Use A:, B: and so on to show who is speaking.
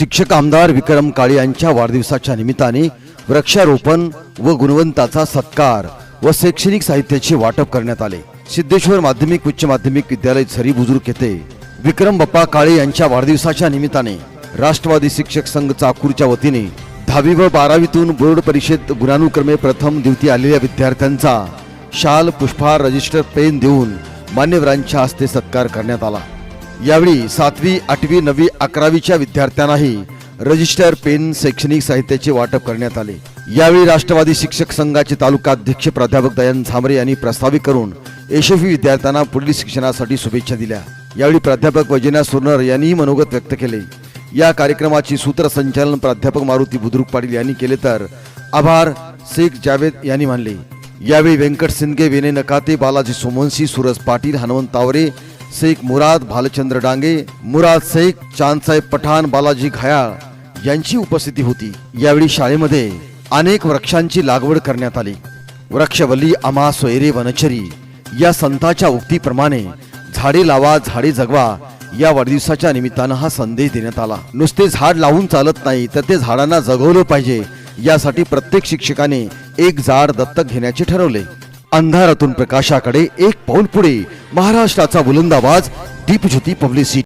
A: शिक्षक आमदार विक्रम काळे यांच्या वाढदिवसाच्या निमित्ताने वृक्षारोपण व गुणवंताचा सत्कार व शैक्षणिक साहित्याचे वाटप करण्यात आले. सिद्धेश्वर माध्यमिक उच्च माध्यमिक विद्यालय झरी बुजुर्ग येथे विक्रम बाप्पा काळे यांच्या वाढदिवसाच्या निमित्ताने राष्ट्रवादी शिक्षक संघ चाकूरच्या वतीने दहावी व बारावीतून बोर्ड परीक्षेत गुणानुक्रमे प्रथम द्वितीय आलेल्या विद्यार्थ्यांचा शाल पुष्पहार रजिस्टर पेन देऊन मान्यवरांच्या हस्ते सत्कार करण्यात आला. यावेळी सातवी आठवी नववी अकरावीच्या विद्यार्थ्यांनाही रजिस्टर पेन शैक्षणिक साहित्याचे वाटप करण्यात आले. यावेळी राष्ट्रवादी शिक्षक संघाचे तालुका अध्यक्ष प्राध्यापक दयान झांबरे यांनी प्रस्तावित करून यशस्वी विद्यार्थ्यांना पुढील शिक्षणासाठी शुभेच्छा दिल्या. यावेळी प्राध्यापक वैजनाथ सुरनर यांनीही मनोगत व्यक्त केले. या कार्यक्रमाची सूत्रसंचालन प्राध्यापक मारुती बुद्रुक पाटील यांनी केले तर आभार शेख जावेद यांनी मानले. यावेळी व्यंकट सिंदगे विनय नकाते बालाजी सोमवंशी सूरज पाटील हनुमंत तावरे शेख मुराद भालचंद्र डांगे मुराद शेख चांदसाहेब पठाण बालाजी घायाळ यांची उपस्थिती होती. यावेळी शाळेमध्ये अनेक वृक्षांची लागवड करण्यात आली. वृक्षवल्ली आमा सोयरे वनचरी या संताच्या उक्तीप्रमाणे झाडे लावा झाडे जगवा या वाढदिवसाच्या निमित्तानं हा संदेश देण्यात आला. नुसते झाड लावून चालत नाही तर ते झाडांना जगवलं पाहिजे यासाठी प्रत्येक शिक्षकाने एक झाड दत्तक घेण्याचे ठरवले. अंधारातून प्रकाशाकडे एक पाऊल पुढे. महाराष्ट्राचा बुलंदाबाज दीपज्योती पब्लिसिटी.